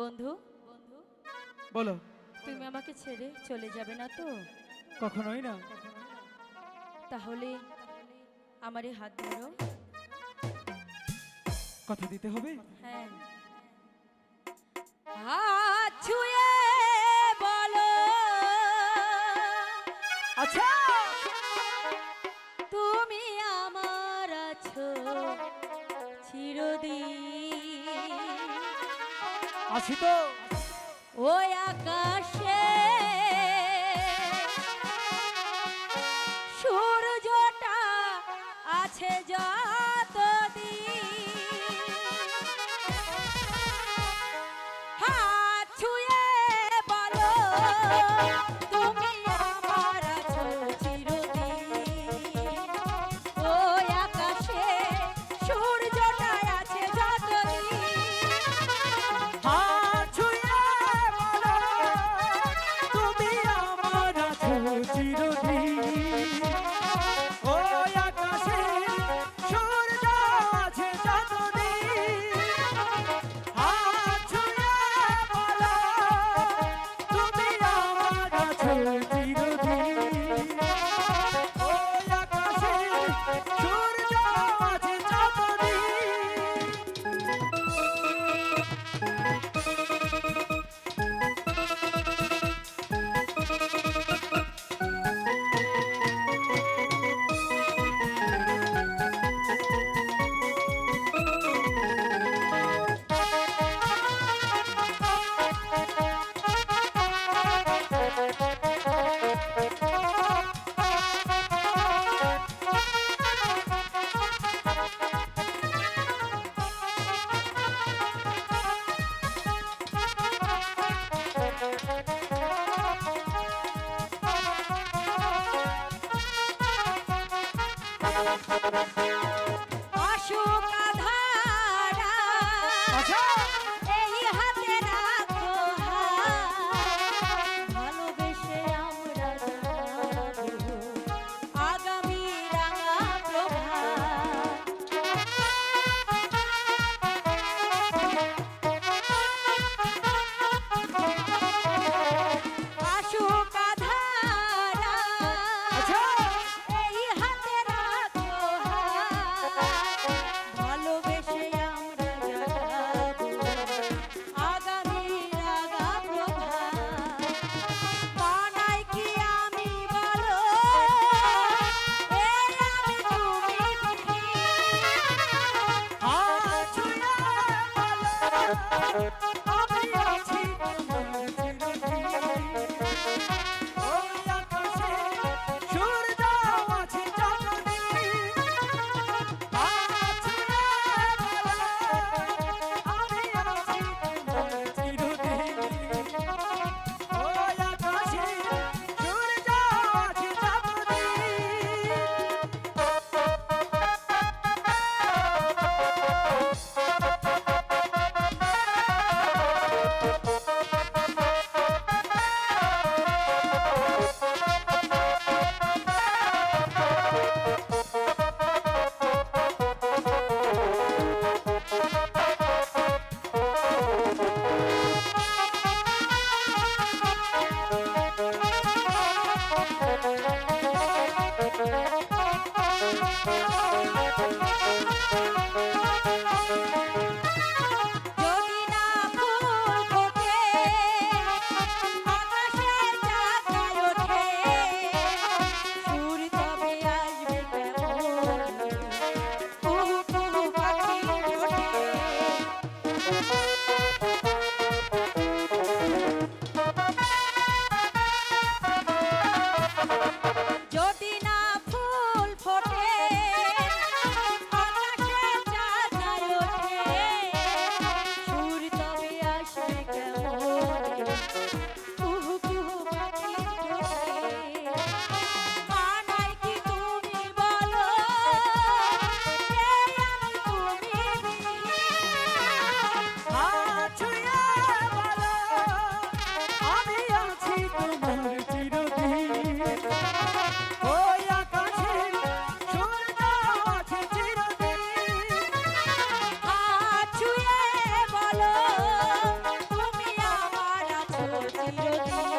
বন্ধু বলো। তুমি আমাকে ছেড়ে চলে যাবে না তো? কখনোই না। তাহলে আমার এই হাত ধরো। কথা দিতে হবে? হ্যাঁ। হাত ছুঁয়ে বলো। আচ্ছা। আছি তো ওই আকাশে যদি